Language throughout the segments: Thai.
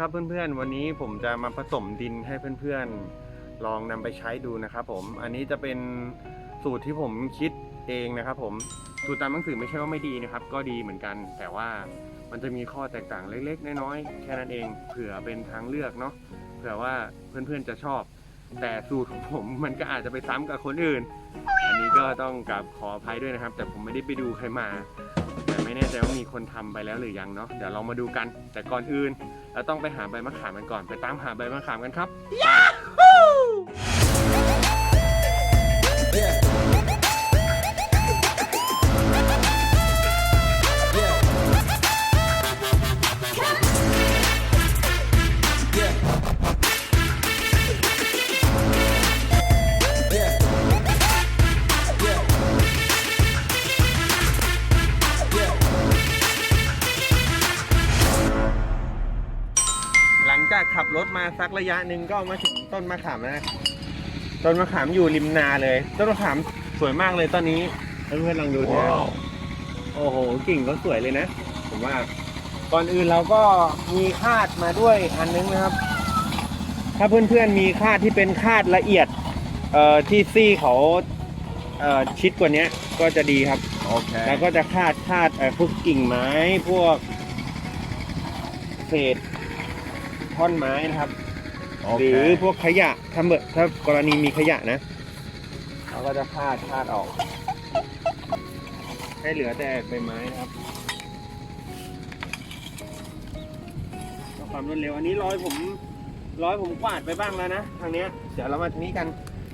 ครับเพื่อนๆ วันนี้ผมจะมาผสมดินให้เพื่อนๆ ลองนำไปใช้ดูนะครับผม อันนี้จะเป็นสูตรที่ผมคิดเองนะครับผม สูตรตามหนังสือไม่ใช่ว่าไม่ดีนะครับ ก็ดีเหมือนกัน แต่ว่ามันจะมีข้อแตกต่างเล็กๆ น้อยๆ แค่นั้นเอง เผื่อเป็นทางเลือกเนาะ เผื่อว่าเพื่อนๆ จะชอบ แต่สูตรของผมมันก็อาจจะไปซ้ำกับคนอื่น อันนี้ก็ต้องกราบขออภัยด้วยนะครับ แต่ผมไม่ได้ไปดูใครมา ไม่แน่ใจว่ามีคนทำไปแล้วหรือยังเนาะเดี๋ยวเรามาดูกัน แต่ก่อนอื่นเราต้องไปหาใบมะขามกันก่อน ไปตามหาใบมะขามกันครับห ระยะหนึ่งก็มาถึงต้นมะขามแล้วนะต้นมะขามอยู่ริมนาเลย ต้นมะขามสวยมากเลยต้นนี้เพื่อนๆลองดูนะโอ้โหกิ่งก็สวยเลยนะ ผมว่า ก่อนอื่นเราก็มีคาดมาด้วยอันนึงนะครับ ถ้าเพื่อนๆมีคาดที่เป็นคาดละเอียด เอ่อที่ซี่เขาเอ่อชิดกว่านี้ก็จะดีครับ Okay. แล้วก็จะคาดคาดเอ่อพวกกิ่งไม้พวกเศษท่อนไม้นะครับ หรือ Okay. พวกขยะถ้าเมื่อถ้ากรณีมีขยะนะเราก็จะคาดคาดออก ให้เหลือแต่ใบไม้นะครับเพื่อความรวดเร็วอันนี้ร้อยผมร้อยผมกวาดไปบ้างแล้วนะทางเนี้ยเดี๋ยวเรามาทางนี้กัน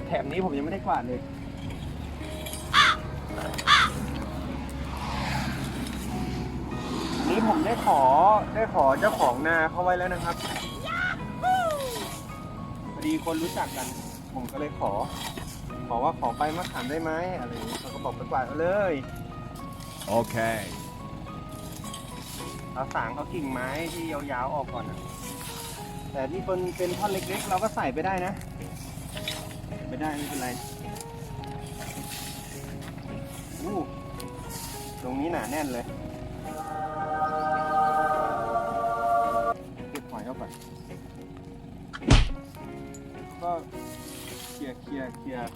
แถบนี้ผมยังไม่ได้กวาดเลยนี้ผมได้ขอได้ขอเจ้าของนาเขาไว้แล้วนะครับพอ ดีคนรู้จักกัน ผมก็เลยขอ ขอว่าขอไปมะขามได้ไหมอะไรอย่างนี้เขาก็บอกไปกวาดเอาเลย Okay. เราสางเอากิ่งไม้ที่ยาวๆออกก่อนนะแต่ที่เป็นเป็นท่อนเล็กๆ เราก็ใส่ไปได้นะไม่ได้ไม่เป็นไรอู้ตรงนี้หนาแน่นเลย ก็เคลียร์เคลียร์เคลียร์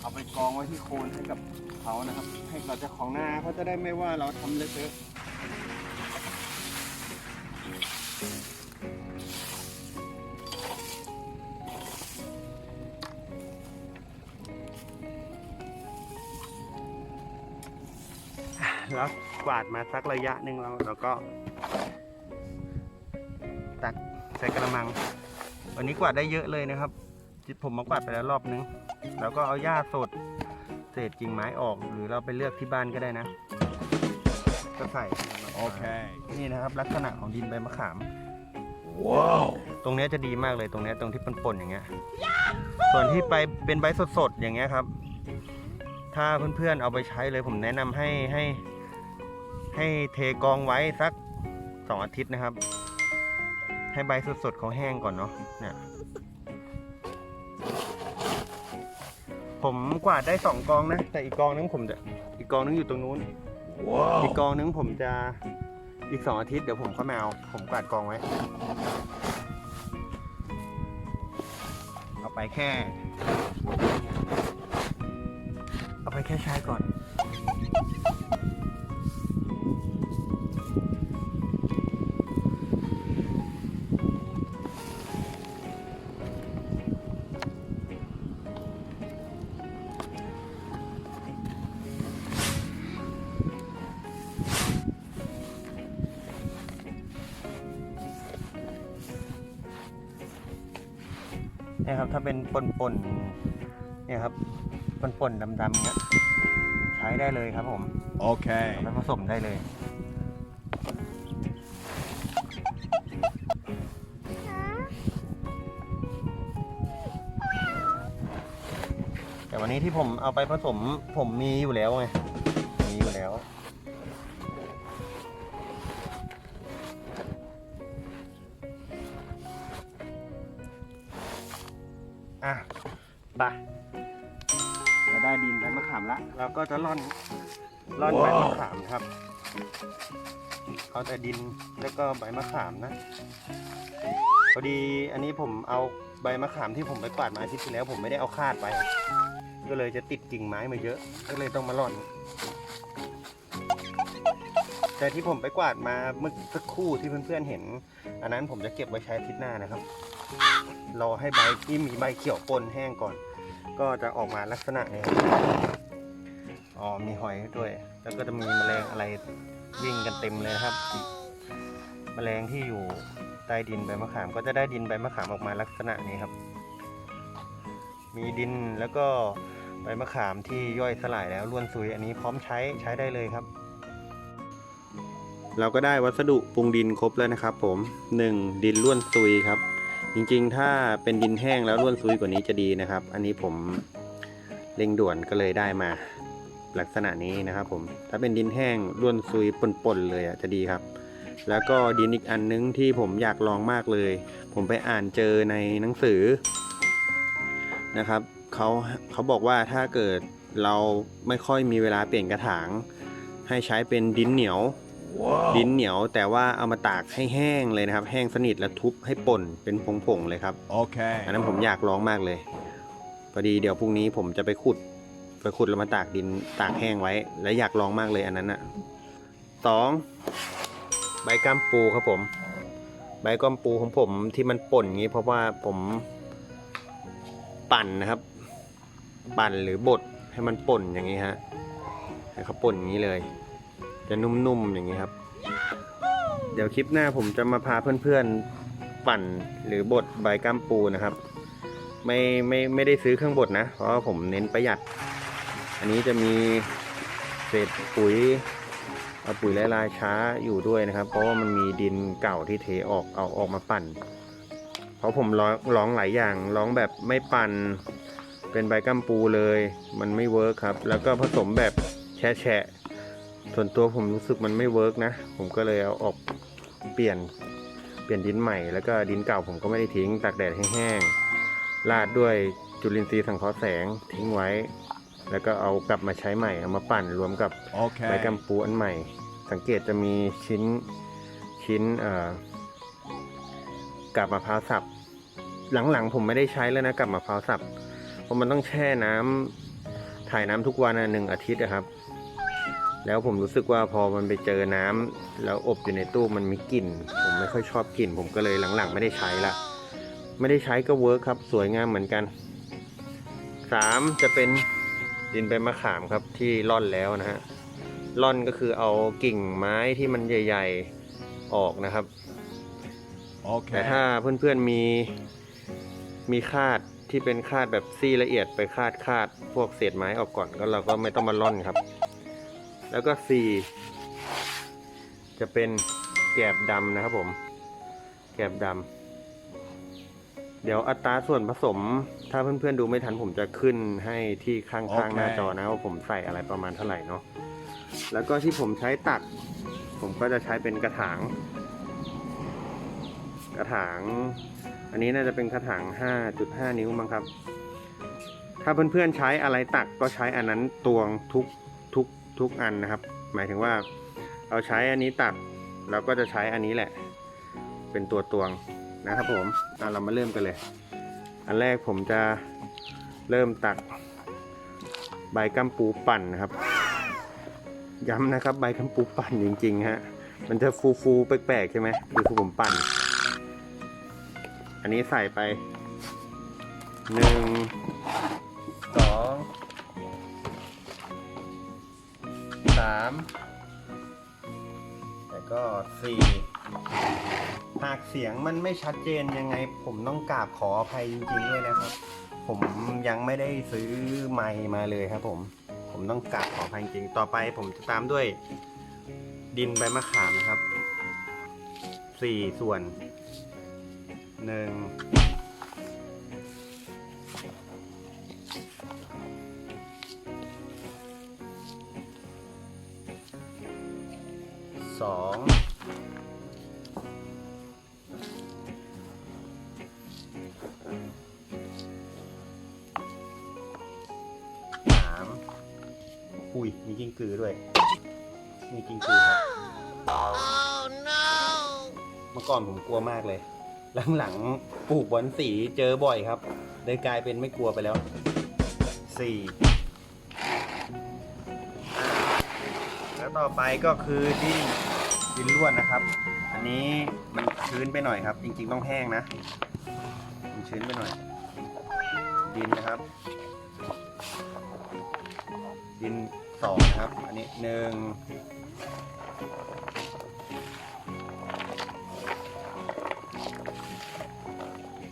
เอาไปกองไว้ที่โคนให้กับเขานะครับ ให้เราเจะของหน้าเขาจะได้ไม่ว่าเราทำเลอะเทอะแล้วกวาดมาสักระยะหนึ่งเราเราก็ตักใส่กระมัง วันนี้กวาดได้เยอะเลยนะครับ ผมมากวาดไปแล้วรอบนึง แล้วก็เอาหญ้าสด เศษกิ่งไม้ออก หรือเราไปเลือกที่บ้านก็ได้นะ ก็ใส่ Okay. นี่นะครับ ลักษณะของดินใบมะขาม Wow. ตรงเนี้ยจะดีมากเลยตรงเนี้ยตรงที่ป่นๆอย่างเงี้ย ส่วนที่ไปเป็นใบสดๆอย่างเงี้ยครับ ถ้าเพื่อนๆเอาไปใช้เลยผมแนะนำให้ให้ ให้เทกองไว้สักสองอาทิตย์นะครับ ให้ใบสดๆเขาแห้งก่อนเนาะเนี่ย ผมกวาดได้สองกองนะ แต่อีกกองนึงผมจะอีกกองนึงอยู่ตรงนู้น อีก Wow. กองนึงผมจะอีกสองอาทิตย์เดี๋ยวผมเข้ามาเอาผมกวาดกองไว้ เอาไปแค่ เอาไปแค่ใช้ก่อน ถ้าเป็นปนๆเนี่ยครับปนๆดำๆเนี้ยใช้ได้เลยครับผม Okay. เอาไปผสมได้เลยแต่วันนี้ที่ผมเอาไปผสมผมมีอยู่แล้วไง ไปเราได้ดินใบมะขามละเราก็จะร่อนร่อนใบมะขามครับเอาแต่ดินแล้วก็ใบมะขามนะพอดีอันนี้ผมเอาใบมะขามที่ผมไปกวาดมาอาทิตย์ที่แล้ว ผมไม่ได้เอาคาดไป ก็เลยจะติดกิ่งไม้มาเยอะ ก็เลยต้องมาหล่อน แต่ที่ผมไปกวาดมาเมื่อสักครู่ที่เพื่อนๆเห็น อันนั้นผมจะเก็บไว้ใช้อาทิตย์หน้านะครับรอให้ใบที่มีใบเขียวปนแห้งก่อน ก็จะออกมาลักษณะนี้อ๋อมีหอยด้วย แล้วก็จะมีแมลงอะไรวิ่งกันเต็มเลยนะครับ แมลงที่อยู่ใต้ดินใบมะขาม ก็จะได้ดินใบมะขามออกมาลักษณะนี้ครับ มีดินแล้วก็ใบมะขามที่ย่อยสลายแล้วล้วนซุยอันนี้พร้อมใช้ใช้ได้เลยครับ เราก็ได้วัสดุปรุงดินครบแล้วนะครับ ผม 1. ดินล้วนซุยครับ จริงๆ ถ้าเป็นดินแห้งแล้วล้วนซุยกว่านี้จะดีนะครับ อันนี้ผมเร่งด่วนก็เลยได้มาลักษณะนี้นะครับผม ถ้าเป็นดินแห้งล้วนซุยป่นๆเลยอะจะดีครับ แล้วก็ดินอีกอันนึงที่ผมอยากลองมากเลย ผมไปอ่านเจอในหนังสือนะครับเขาเขาบอกว่าถ้าเกิดเราไม่ค่อยมีเวลาเปลี่ยนกระถาง ให้ใช้เป็นดินเหนียว ดินเหนียวแต่ว่าเอามาตากให้แห้งเลยนะครับ แห้งสนิทแล้วทุบให้ป่นเป็นผงๆเลยครับ Okay. อันนั้นผมอยากลองมากเลยพอดีเดี๋ยวพรุ่งนี้ผมจะไปขุดไปขุดแล้วมาตากดินตากแห้งไว้ และอยากลองมากเลยอันนั้นอะสองใบก้ามปูครับผม ใบก้ามปูของผมที่มันป่นอย่างนี้ เพราะว่าผมปั่นนะครับ ปั่นหรือบดให้มันป่นอย่างนี้ฮะให้เขาป่นอย่างนี้เลย จะนุ่มๆอย่างนี้ครับ เดี๋ยวคลิปหน้าผมจะมาพาเพื่อนๆปั่นหรือบดใบก้ามปูนะครับ ไม่ไม่ไม่ได้ซื้อเครื่องบดนะ เพราะว่าผมเน้นประหยัด อันนี้จะมีเศษปุ๋ยเอาปุ๋ยละลายช้าอยู่ด้วยนะครับ เพราะว่ามันมีดินเก่าที่เทออกเอาออกมาปั่น เพราะผมร้องร้องหลายอย่างร้องแบบไม่ปั่นเป็นใบกัมปูเลย มันไม่เวิร์คครับ แล้วก็ผสมแบบแฉะๆ ส่วนตัวผมรู้สึกมันไม่เวิร์กนะ ผมก็เลยเอาออกเปลี่ยนเปลี่ยนดินใหม่ แล้วก็ดินเก่าผมก็ไม่ได้ทิ้งตากแดดให้แห้งราดด้วยจุลินทรีย์สังเคราะห์แสงทิ้งไว้ แล้วก็เอากลับมาใช้ใหม่เอามาปั่นรวมกับใบ Okay. กัมปูอันใหม่ สังเกตจะมีชิ้นชิ้นเอ่อกับมะพร้าวสับหลังๆ ผมไม่ได้ใช้แล้วนะกับมะพร้าวสับเพราะมันต้องแช่น้ำถ่ายน้ำทุกวันนะหนึ่งอาทิตย์นะครับ แล้วผมรู้สึกว่าพอมันไปเจอน้ำแล้วอบอยู่ในตู้มันมีกลิ่น ผมไม่ค่อยชอบกลิ่น ผมก็เลยหลังๆ ไม่ได้ใช้ละไม่ได้ใช้ก็เวิร์คครับ สวยงามเหมือนกันสามจะเป็นดินใบมะขามครับที่ร่อนแล้วนะฮะร่อนก็คือเอากิ่งไม้ที่มันใหญ่ ๆออกนะครับแต่ Okay. ถ้าเพื่อนๆมีมีคาดที่เป็นคาดแบบซี่ละเอียดไปคาดคาดพวกเศษไม้ออกก่อนก็เราก็ไม่ต้องมาร่อนครับ แล้วก็สี่จะเป็นแกบดำนะครับผม แกบดำเดี๋ยวอัตราส่วนผสม ถ้าเพื่อนๆดูไม่ทันผมจะขึ้นให้ที่ข้างๆโอเคหน้าจอนะว่าผมใส่อะไรประมาณเท่าไหร่เนาะแล้วก็ที่ผมใช้ตัก ผมก็จะใช้เป็นกระถาง กระถาง อันนี้น่าจะเป็นกระถาง 5.5 นิ้วมั้งครับ ถ้าเพื่อนๆใช้อะไรตักก็ใช้อันนั้นตวงทุก ทุกอันนะครับ หมายถึงว่าเราใช้อันนี้ตักเราก็จะใช้อันนี้แหละ เป็นตัวตวงนะครับผมเรามาเริ่มกันเลย อันแรกผมจะเริ่มตักใบกัมปูปั่นนะครับ ย้ำนะครับใบกัมปูปั่นจริงๆฮะมันจะฟูฟูๆแปลกๆใช่ไหมคือคือผมปั่น อันนี้ใส่ไปหนึ่งามแล้วก็สี่หากเสียงมันไม่ชัดเจนยังไง ผมต้องกราบขออภัยจริงๆด้วยนะครับ ผมยังไม่ได้ซื้อไมค์มาเลยครับ ผม ผมต้องกราบขออภัยจริงต่อไปผมจะตามด้วย ดินใบมะขามนะครับสี่ส่วนหนึ่ง สองสามอุ้ย มีกิ้งกือด้วย มีกิงกูครับ เมื่อก่อนผมกลัวมากเลย หลังๆปลูกบอลสีเจอบ่อยครับเลยกลายเป็นไม่กลัวไปแล้วสี่ ต่อไปก็คือดินดินล้วนนะครับ อันนี้มันชื้นไปหน่อยครับ จริงๆต้องแห้งนะ มันชื้นไปหน่อย ดินนะครับ ดินสองนะครับ อันนี้หนึ่ง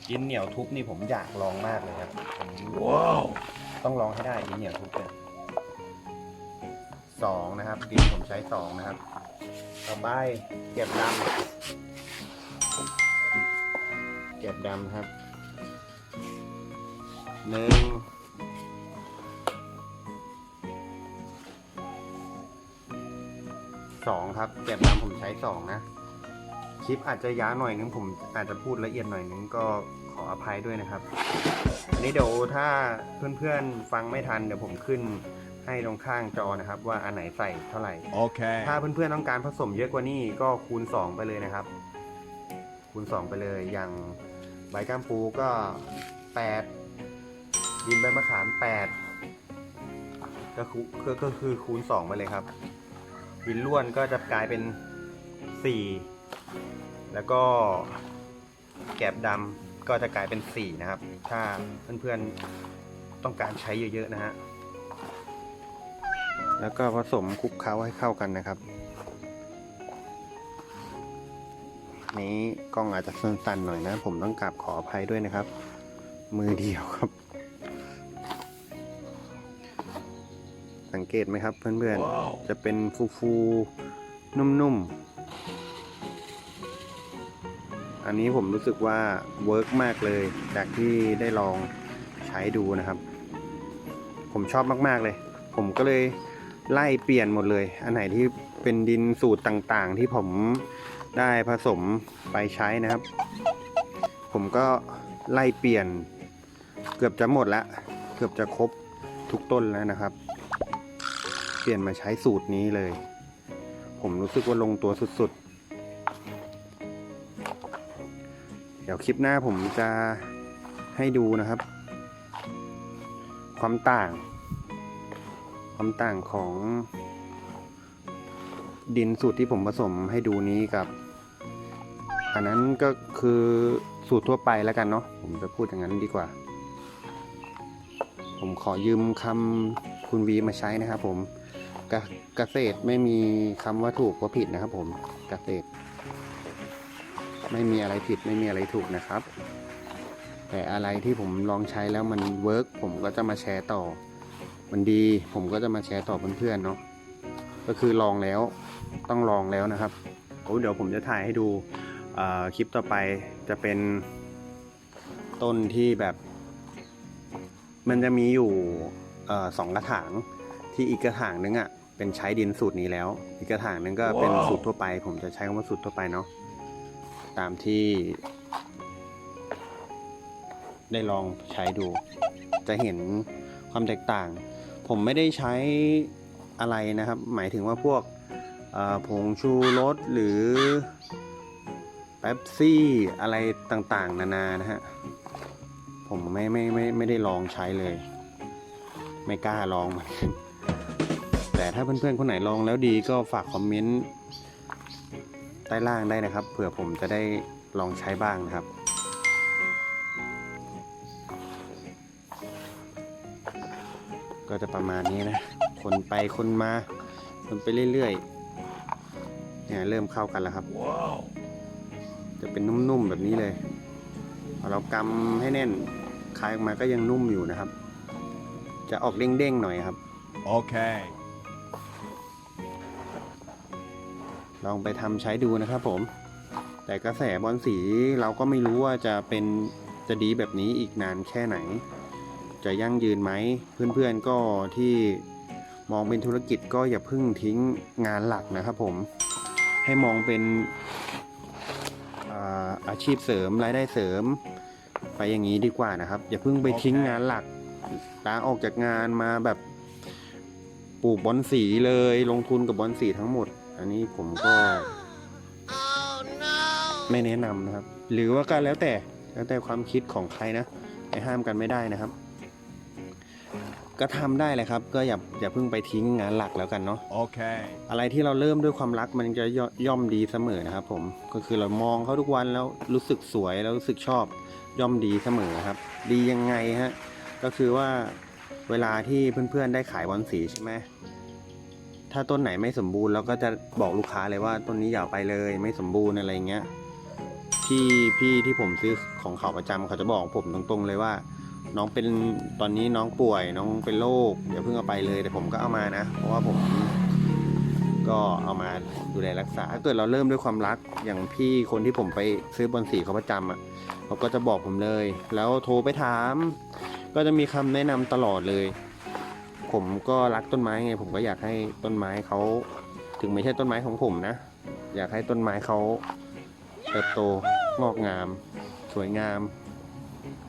ดินเหนียวทุบนี่ผมอยากลองมากเลยครับผม Wow. ต้องลองให้ได้ดินเหนียวทุบเนี่ย สองนะครับ ดินผมใช้สองนะครับ ต่อไปเก็บดำเก็บดำครับหนึ่งสองครับเก็บดำผมใช้สองนะคลิปอาจจะย้าหน่อยนึงผมอาจจะพูดละเอียดหน่อยนึงก็ขออภัยด้วยนะครับ อันนี้เดี๋ยวถ้าเพื่อนๆฟังไม่ทันเดี๋ยวผมขึ้น ให้ตรงข้างจอนะครับว่าอันไหนใส่เท่าไหร่ Okay. ถ้าเพื่อนๆต้องการผสมเยอะกว่านี้ก็คูณ 2 ไปเลยนะครับ คูณ 2 ไปเลยอย่างใบก้ามปูก็ 8 ดินใบมะขาม 8 ก็คือก็ก็คือคูณ 2 ไปเลยครับ ดินล้วนก็จะกลายเป็น 4 แล้วก็แกบดำก็จะกลายเป็น 4 นะครับ ถ้าเพื่อนๆต้องการใช้เยอะๆนะฮะ แล้วก็ผสมคลุกเคล้าให้เข้ากันนะครับ นี้กล้องอาจจะสั้นๆหน่อยนะ ผมต้องกราบขออภัยด้วยนะครับ มือเดียวครับ สังเกตไหมครับเพื่อน Wow. ๆจะเป็นฟูๆ นุ่มๆ อันนี้ผมรู้สึกว่าเวิร์กมากเลย จากที่ได้ลองใช้ดูนะครับ ผมชอบมากๆเลย ผมก็เลย ไล่เปลี่ยนหมดเลย อันไหนที่เป็นดินสูตรต่างๆ ที่ผมได้ผสมไปใช้นะครับ ผมก็ไล่เปลี่ยน เกือบจะหมดแล้ว เกือบจะครบทุกต้นแล้วนะครับ เปลี่ยนมาใช้สูตรนี้เลย ผมรู้สึกว่าลงตัวสุดๆ เดี๋ยวคลิปหน้าผมจะให้ดูนะครับ ความต่าง ความต่างของดินสูตรที่ผมผสมให้ดูนี้กับ อันนั้นก็คือสูตรทั่วไปแล้วกันเนาะผมจะพูดอย่างนั้นดีกว่า ผมขอยืมคำคุณวีมาใช้นะครับผมกเกษตรไม่มีคำว่าถูกว่าผิดนะครับผมเกษตร ไม่มีอะไรผิดไม่มีอะไรถูกนะครับ แต่อะไรที่ผมลองใช้แล้วมันเวิร์กผมก็จะมาแชร์ต่อ มันดีผมก็จะมาแชร์ต่อเพื่อนๆเนาะก็คือลองแล้วต้องลองแล้วนะครับโอ้เดี๋ยวผมจะถ่ายให้ดูคลิปต่อไปจะเป็นต้นที่แบบ มันจะมีอยู่สองกระถางที่อีกกระถางนึงอะ่ะเป็นใช้ดินสูตรนี้แล้ว อีกกระถางนึงก็เป็นสูตรทั่วไป ผมจะใช้คำว่าสูตรทั่วไปเนาะตามที่ ได้ลองใช้ดู จะเห็นความแตกต่าง ผมไม่ได้ใช้อะไรนะครับ หมายถึงว่าพวกผงชูรสหรือเป๊ปซี่อะไรต่างๆ นานานะฮะ ผมไม่ไม่ไม่ไม่ได้ลองใช้เลย ไม่กล้าลองมันแต่ถ้าเพื่อนๆ คนไหนลองแล้วดีก็ฝากคอมเมนต์ใต้ล่างได้นะครับ เผื่อผมจะได้ลองใช้บ้างนะครับ ก็จะประมาณนี้นะคนไปคนมาคนไปเรื่อยๆเนี่ยเริ่มเข้ากันแล้วครับ Wow. จะเป็นนุ่มๆแบบนี้เลยพอเรากำให้แน่นคลายออกมาก็ยังนุ่มอยู่นะครับ จะออกเด้งๆหน่อยครับ Okay. ลองไปทำใช้ดูนะครับผม แต่กระแสบอลสีเราก็ไม่รู้ว่าจะเป็นจะดีแบบนี้อีกนานแค่ไหน จะยั่งยืนไหม เพื่อนๆก็ที่มองเป็นธุรกิจก็อย่าเพิ่งทิ้งงานหลักนะครับผมให้มองเป็นอาชีพเสริมรายได้เสริม ไปอย่างนี้ดีกว่านะครับ อย่าเพิ่งไปทิ้งงานหลักลาออกจากงานมาแบบปลูกบอนสีเลยลงทุนกับบอนสีทั้งหมด อันนี้ผมก็ไม่แนะนำนะครับ หรือว่าก็แล้วแต่แล้วแต่ความคิดของใครนะไปห้ามกันไม่ได้นะครับ ก็ทำได้แหละครับ ก็อย่าอย่าเพิ่งไปทิ้งงานหลักแล้วกันเนาะ Okay. อะไรที่เราเริ่มด้วยความรักมันจะย่อย่อมดีเสมอนะครับผมก็คือเรามองเขาทุกวันแล้วรู้สึกสวยแล้วรู้สึกชอบย่อมดีเสมอครับ ดียังไงฮะก็คือว่าเวลาที่เพื่อนๆได้ขายบอลสีใช่ไหมถ้าต้นไหนไม่สมบูรณ์เราก็จะบอกลูกค้าเลยว่าต้นนี้อย่าเอาไปเลยไม่สมบูรณ์อะไรเงี้ยพี่พี่ที่ผมซื้อของเขาประจำเขาจะบอกผมตรงๆเลยว่า น้องเป็นตอนนี้น้องป่วยน้องเป็นโรคอย่าเพิ่งเอาไปเลยแต่ผมก็เอามานะ เพราะว่าผมก็เอามาดูแลรักษาถ้าเกิดเราเริ่มด้วยความรักอย่างพี่คนที่ผมไปซื้อบอลสีเขาประจำอะเขาก็จะบอกผมเลย แล้วโทรไปถาม ก็จะมีคำแนะนำตลอดเลย ผมก็รักต้นไม้ไง ผมก็อยากให้ต้นไม้เขาถึงไม่ใช่ต้นไม้ของผมนะ อยากให้ต้นไม้เขาเติบโตงอกงาม สวยงาม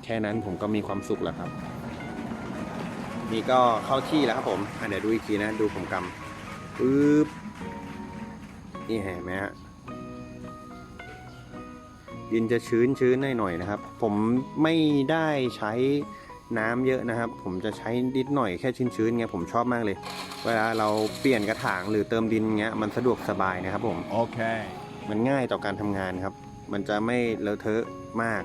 ค่นั้นผมก็มีความสุขแล้วครับ นี่ก็เข้าที่แล้วครับผมอะเดี๋ยวดูอีกทีนะดูผมกำปึ๊บนี่เห็นไหมฮะดินจะชื้นชื้นหน่อยๆนะครับ ผมไม่ได้ใช้น้ำเยอะนะครับ ผมจะใช้นิดหน่อยแค่ชื้นๆไงผมชอบมากเลย เวลาเราเปลี่ยนกระถางหรือเติมดินเงี้ยมันสะดวกสบายนะครับผม Okay. มันง่ายต่อการทำงานครับ มันจะไม่เลอะเทอะมาก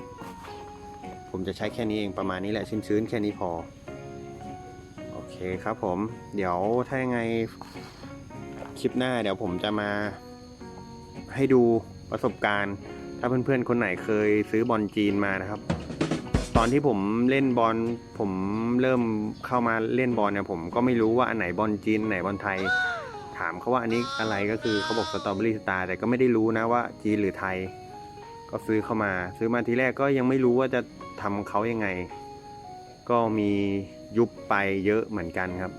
ผมจะใช้แค่นี้เองประมาณนี้แหละชื้นๆแค่นี้พอ โอเคครับผม เดี๋ยวถ้ายังไงคลิปหน้า เดี๋ยวผมจะมาให้ดูประสบการณ์ ถ้าเพื่อนๆคนไหนเคยซื้อบอลจีนมานะครับ ตอนที่ผมเล่นบอลผมเริ่มเข้ามาเล่นบอลเนี่ยผมก็ไม่รู้ว่าอันไหนบอลจีนอันไหนบอลไทย ถามเขาว่าอันนี้อะไรก็คือเขาบอกสตรอเบอรี่สตาร์แต่ก็ไม่ได้รู้นะว่าจีนหรือไทย ก็ซื้อเข้ามา ซื้อมาทีแรกก็ยังไม่รู้ว่าจะทำเขายังไง ก็มียุบไปเยอะเหมือนกันครับ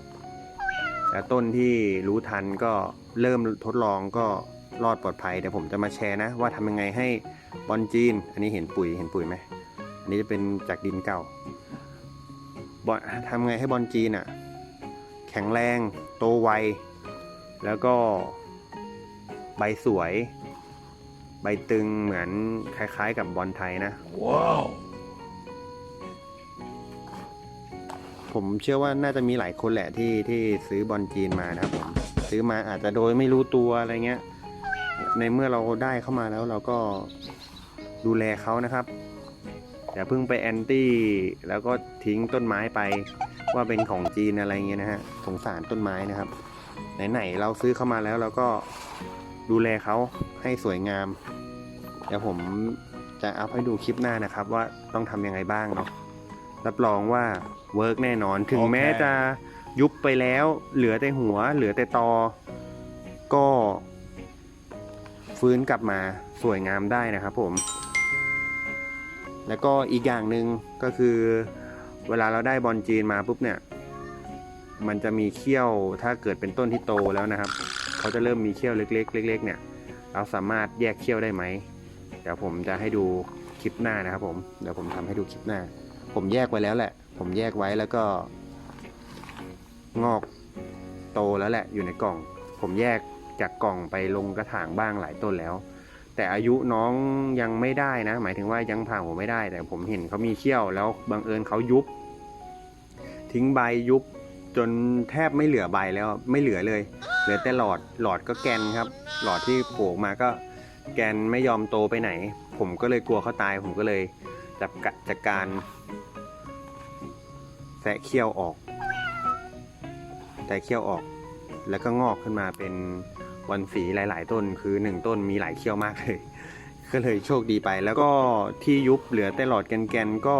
แต่ต้นที่รู้ทันก็เริ่มทดลองก็รอดปลอดภัยเดี๋ยวผมจะมาแชร์นะ ว่าทำยังไงให้บอลจีน อันนี้เห็นปุ๋ยเห็นปุ๋ยไหมอันนี้จะเป็นจากดินเก่าบอลทำไงให้บอลจีนอะ แข็งแรง โตไว แล้วก็ใบสวย บตึงเหมือนคล้าย ๆ กับบอลไทยนะ Wow. ผมเชื่อว่าน่าจะมีหลายคนแหละที่ที่ซื้อบอลจีนมานะครับผมซื้อมาอาจจะโดยไม่รู้ตัวอะไรเงี้ย ในเมื่อเราได้เข้ามาแล้วเราก็ดูแลเขานะครับอย่าเพิ่งไปแอนตี้แล้วก็ทิ้งต้นไม้ไปว่าเป็นของจีนอะไรเงี้ยนะฮะสงสารต้นไม้นะครับ ไหนๆเราซื้อเข้ามาแล้วเราก็ดูแลเขาให้สวยงาม เดี๋ยวผมจะอัพให้ดูคลิปหน้านะครับ ว่าต้องทำยังไงบ้างเนาะรับรองว่าเวิร์กแน่นอนถึงแม้จะยุบไปแล้ว เหลือแต่หัว เหลือแต่ตอ ก็ ฟื้นกลับมาสวยงามได้นะครับผม แล้วก็อีกอย่างหนึ่งก็คือ เวลาเราได้บอลจีนมาปุ๊บเนี่ย มันจะมีเขี้ยวถ้าเกิดเป็นต้นที่โตแล้วนะครับ เขาจะเริ่มมีเขี้ยวเล็กๆเล็กๆเนี่ย เราสามารถแยกเขี้ยวได้ไหม เดี๋ยวผมจะให้ดูคลิปหน้านะครับผม เดี๋ยวผมทำให้ดูคลิปหน้า ผมแยกไว้แล้วแหละ ผมแยกไว้แล้วก็ งอกโตแล้วแหละ อยู่ในกล่อง ผมแยกจากกล่องไปลงกระถางบ้างหลายต้นแล้ว แต่อายุน้องยังไม่ได้นะ หมายถึงว่ายังผ่าหัวไม่ได้ แต่ผมเห็นเขามีเขี้ยวแล้วบังเอิญเขายุบ ทิ้งใบยุบจนแทบไม่เหลือใบแล้วไม่เหลือเลยเหลือแต่หลอดหลอดก็แกนครับ หลอดที่โผล่มาก็ แกนไม่ยอมโตไปไหน ผมก็เลยกลัวเขาตาย ผมก็เลยจับกะจัดการแสะเขี้ยวออก แต่เขี้ยวออก แล้วก็งอกขึ้นมาเป็นวันสีหลาย ๆ ต้น คือหนึ่งต้นมีหลายเขี้ยวมากเลย ก็เลยโชคดีไป แล้วก็ที่ยุบเหลือแต่หลอดแกนๆก็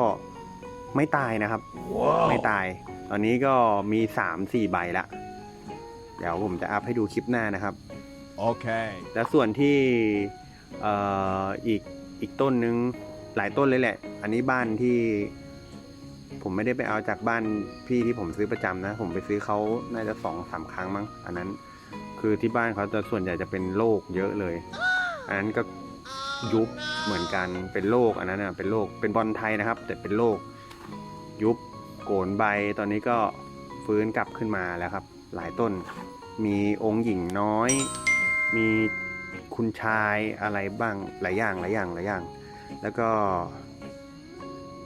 ไม่ตายนะครับไม่ Wow. ตาย ตอนนี้ก็มีสามสี่ใบละ เดี๋ยวผมจะอัพให้ดูคลิปหน้านะครับ Okay. แล้วส่วนที่เอ่ออีกอีกต้นนึงหลายต้นเลยแหละ อันนี้บ้านที่ผมไม่ได้ไปเอาจากบ้านพี่ที่ผมซื้อประจำนะ ผมไปซื้อเขาน่าจะสองสามครั้งมั้ง อันนั้นคือที่บ้านเขาจะส่วนใหญ่จะเป็นโรคเยอะเลย อันนั้นก็ยุบเหมือนกันเป็นโรคอันนั้นอะเป็นโรคเป็นบอลไทยนะครับ แต่เป็นโรคยุบโกนใบตอนนี้ก็ฟื้นกลับขึ้นมาแล้วครับ หลายต้นมีองค์หญิงน้อย มีคุณชายอะไรบ้างหลายอย่างหลายอย่างหลายอย่าง แล้วก็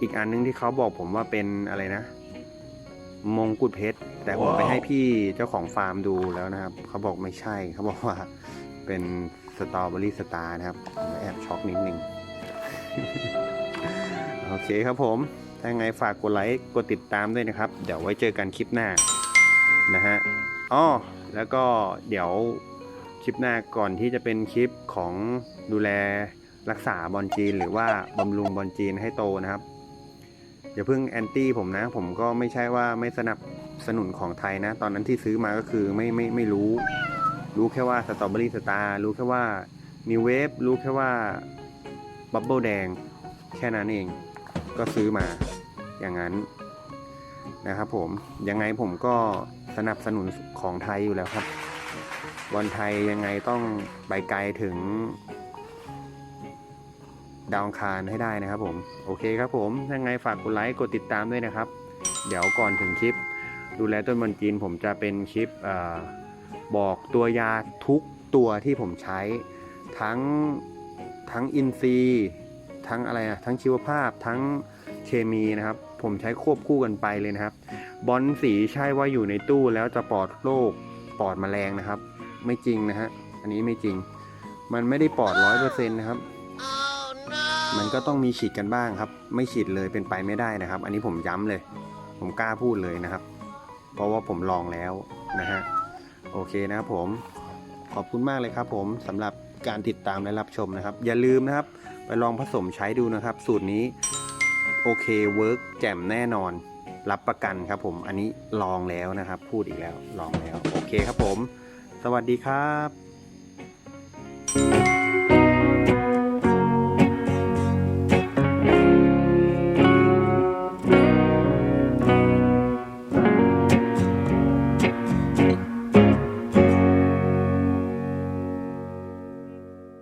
อีกอันนึงที่เขาบอกผมว่าเป็นอะไรนะ มงกุฎเพชร แต่ผมไปให้พี่เจ้าของฟาร์มดูแล้วนะครับ เขาบอกไม่ใช่เขาบอกว่าเป็นสตรอเบอรี่สตาร์นะครับแอบช็อกนิดนึงโอเคครับผม ถ้าไงฝากกดไลค์ กดติดตามด้วยนะครับ เดี๋ยวไว้เจอกันคลิปหน้านะฮะอ้อแล้วก็เดี๋ยว คลิปหน้าก่อนที่จะเป็นคลิปของดูแลรักษาบอลจีน หรือว่าบำรุงบอลจีนให้โตนะครับอย่าเพิ่งแอนตี้ผมนะ ผมก็ไม่ใช่ว่าไม่สนับสนุนของไทยนะ ตอนนั้นที่ซื้อมาก็คือไม่ไม่ไม่รู้ รู้แค่ว่าสตรอเบอรี่สตาร์รู้แค่ว่านิวเวฟรู้แค่ว่าบับเบิลแดงแค่นั้นเองก็ซื้อมาอย่างนั้นนะครับผมยังไงผมก็สนับสนุนของไทยอยู่แล้วครับ บอลไทยยังไงต้องไปไกลถึง ดาวคารให้ได้นะครับผม โอเคครับผมยังไงฝากกดไลค์กดติดตามด้วยนะครับ เดี๋ยวก่อนถึงคลิป ดูแลต้นบอลจีนผมจะเป็นคลิปอบอกตัวยาทุกตัวที่ผมใช้ ทั้งทั้งอินทรีทั้งอะไรอะทั้งชีวภาพทั้งเคมีนะครับ ผมใช้ควบคู่กันไปเลยนะครับ บอลสีใช่ว่าอยู่ในตู้แล้วจะปลอดโรคปลอดแมลงนะครับ ไม่จริงนะฮะ อันนี้ไม่จริง มันไม่ได้ปลอดร้อยเปอร์เซ็นต์นะครับ มันก็ต้องมีฉีดกันบ้างครับ ไม่ฉีดเลยเป็นไปไม่ได้นะครับ อันนี้ผมย้ำเลย ผมกล้าพูดเลยนะครับ เพราะว่าผมลองแล้วนะฮะ โอเคนะครับผม ขอบคุณมากเลยครับ ผมสำหรับการติดตามและรับชมนะครับ อย่าลืมนะครับ ไปลองผสมใช้ดูนะครับ สูตรนี้โอเคเวิร์กแจ่มแน่นอน รับประกันครับผม อันนี้ลองแล้วนะครับ พูดอีกแล้ว ลองแล้ว โอเคครับผม สวัสดีครับ